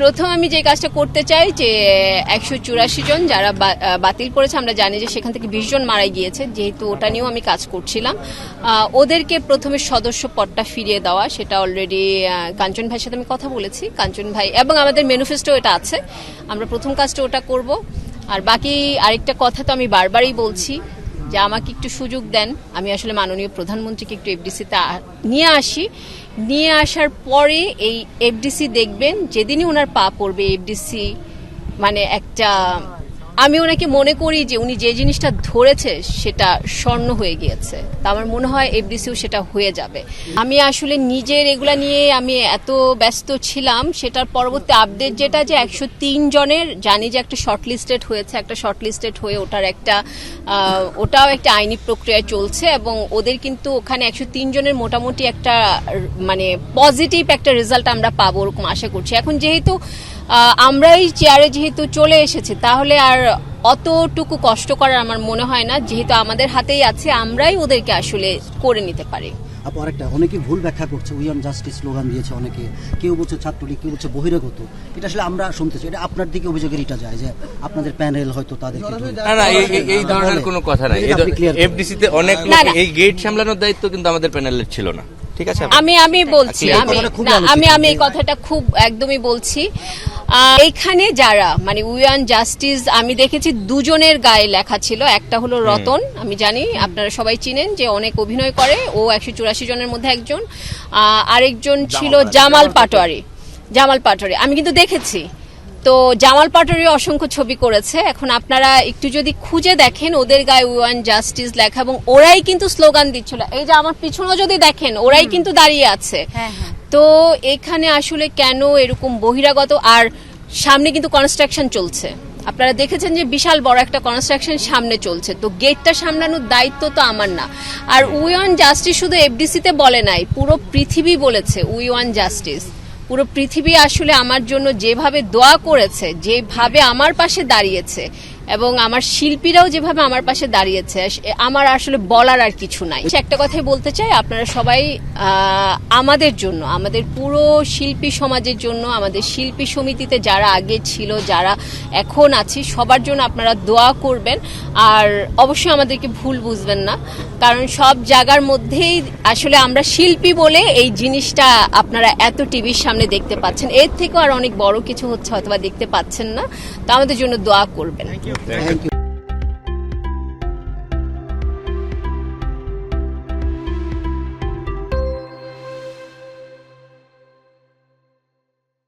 প্রথম আমি যে কাজটা করতে চাই যে একশো চুরাশি জন যারা বাতিল করেছে আমরা জানি যে সেখান থেকে বিশ জন মারা গিয়েছে যেহেতু ওটা নিয়েও আমি কাজ করছিলাম। ওদেরকে প্রথমে সদস্য পদটা ফিরিয়ে দেওয়া সেটা অলরেডি কাঞ্চন ভাইয়ের সাথে আমি কথা বলেছি। কাঞ্চন ভাই এবং আমাদের ম্যানিফেস্টো এটা আছে। আমরা প্রথম কাজটা ওটা করব। আর বাকি আরেকটা কথা তো আমি বারবারই বলছি যে আমাকে একটু সুযোগ দেন। আমি আসলে মাননীয় প্রধানমন্ত্রীকে একটু এফডিসিতে নিয়ে আসি। নিয়ে আসার পরে এই এফডিসি দেখবেন, যেদিনই ওনার পা পড়বে এফডিসি মানে একটা আমি ওনাকে মনে করি যে উনি যে জিনিসটা ধরেছে সেটা স্বর্ণ হয়ে গিয়েছে। তা আমার মনে হয় এফডিসিও সেটা হয়ে যাবে। আমি আসলে নিজের এগুলা নিয়ে আমি এত ব্যস্ত ছিলাম, সেটার পরবর্তী আপডেট যেটা যে একশো তিন জনের, জানি যে একটা শর্ট লিস্টেড হয়েছে, একটা শর্ট লিস্টেড হয়ে ওটার একটা ওটাও একটা আইনি প্রক্রিয়া চলছে এবং ওদের কিন্তু ওখানে একশো তিন জনের মোটামুটি একটা মানে পজিটিভ একটা রেজাল্ট আমরা পাবো ওরকম আশা করছি। এখন যেহেতু আহ, আমরাই চেয়ারে যেহেতু চলে এসেছি তাহলে আর অতটুকু কষ্ট করার আমার মনে হয় না। যেহেতু আমাদের হাতেই আছে আমরাই ওদেরকে আসলে করে নিতে পারি। আপু আরেকটা অনেকে ভুল ব্যাখ্যা করছে উইয়ান জাস্টিস স্লোগান দিয়েছে অনেকে কেউ বলছে ছাত্রলীগ কেউ বলছে বহিরাগত। এটা আসলে আমরা শুনতেছি এটা আপনার দিকে অভিযোগের এটা যায় যে আপনাদের প্যানেল হয়তো তাদেরকে না না এই- এই- এই ধরনের কোনো কথা নাই। এটা আপনি clear করুন। এফডিসি তে অনেক। এই গেট সামলানোর দায়িত্ব কিন্তু আমাদের প্যানেলের ছিল না। ঠিক আছে আমি আমি বলছি আমি না, আমি আমি এই কথাটা খুব একদমই বলছি। এইখানে যারা মানে উইয়ান জাস্টিস আমি দেখেছি দুজনের গায়ে লেখা ছিল। একটা হলো রতন আমি জানি আপনারা সবাই চিনেন যে অনেক অভিনয় করে। ও একশো চুরাশি জনের মধ্যে একজন। আরেকজন ছিল জামাল পাটোয়ারি। জামাল পাটোয়ারি। আমি কিন্তু দেখেছি। তো জামাল পাটোয়ারি অসংখ্য ছবি করেছে। এখন আপনারা একটু যদি খুঁজে দেখেন ওদের গায়ে ওয়ান জাস্টিস লেখা এবং ওরাই কিন্তু স্লোগান দিচ্ছিল। এই যে আমার পিছনেও যদি দেখেন ওরাই কিন্তু দাঁড়িয়ে আছে। তো এখানে আসলে কেন এরকম বহিরাগত আর সামনে কিন্তু কনস্ট্রাকশন চলছে? আপনারা দেখেছেন যে বিশাল বড় একটা কনস্ট্রাকশন সামনে চলছে। তো গেটটা সামলানোর দায়িত্ব তো আমার না। আর উই ওয়ান জাস্টিস শুধু এফডিসিতে বলে নাই পুরো পৃথিবী বলেছে উই ওয়ান জাস্টিস। পুরো পৃথিবী আসলে আমার জন্য যেভাবে দোয়া করেছে যেভাবে আমার পাশে দাঁড়িয়েছে এবং আমার শিল্পীরাও যেভাবে আমার পাশে দাঁড়িয়েছে আমার আসলে বলার আর কিছু নাই। একটা কথাই বলতে চাই, আপনারা সবাই আমাদের জন্য, আমাদের পুরো শিল্পী সমাজের জন্য, আমাদের শিল্পী সমিতিতে যারা আগে ছিল, যারা এখন আছি, সবার জন্য আপনারা দোয়া করবেন। আর অবশ্যই আমাদেরকে ভুল বুঝবেন না, কারণ সব জায়গার মধ্যেই আসলে আমরা শিল্পী বলে এই জিনিসটা আপনারা এত টিভির সামনে দেখতে পাচ্ছেন। এর থেকেও আর অনেক বড় কিছু হচ্ছে হয়তো দেখতে পাচ্ছেন না, তো আমাদের জন্য দোয়া করবেন। Thank, Thank you.